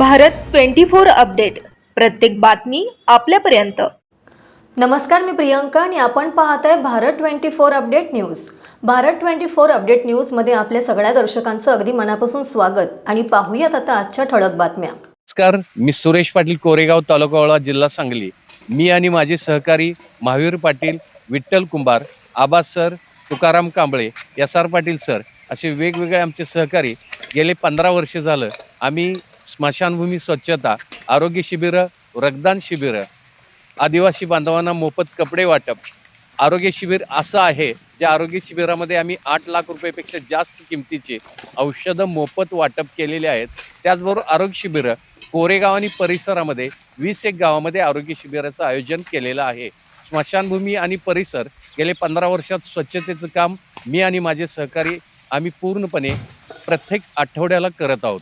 Bharat twenty four update. प्रत्येक बातमी आपल्यापर्यंत. नमस्कार मी प्रियंका आणि आपण पाहत आहे Bharat twenty four update news. Bharat twenty four update न्यूजमध्ये आपल्या सगळ्या दर्शकांचं अगदी मनापासून स्वागत आणि पाहूयात आता आजच्या ठळक बातम्या. नमस्कार मी सुरेश पाटील कोरेगाव तालुका वाळवा जिल्हा सांगली. मी आणि माझे सहकारी Mahavir Patil Vitthal Kumbhar Abas sir Tukaram Kamble S R Patil sir असे वेगवेगळे आमचे सहकारी गेले पंधरा वर्ष झालं. आम्ही स्मशानभूमी स्वच्छता आरोग्य शिबिरं रक्तदान शिबिरं आदिवासी बांधवांना मोफत कपडे वाटप. आरोग्य शिबिर असं आहे ज्या आरोग्य शिबिरामध्ये आम्ही आठ लाख रुपयापेक्षा जास्त किमतीचे औषधं मोफत वाटप केलेले आहेत. त्याचबरोबर आरोग्य शिबिरं कोरेगाव आणि परिसरामध्ये वीस एक गावामध्ये आरोग्य शिबिराचं आयोजन केलेलं आहे. स्मशानभूमी आणि परिसर गेले पंधरा वर्षात स्वच्छतेचं काम मी आणि माझे सहकारी आम्ही पूर्णपणे प्रत्येक आठवड्याला करत आहोत.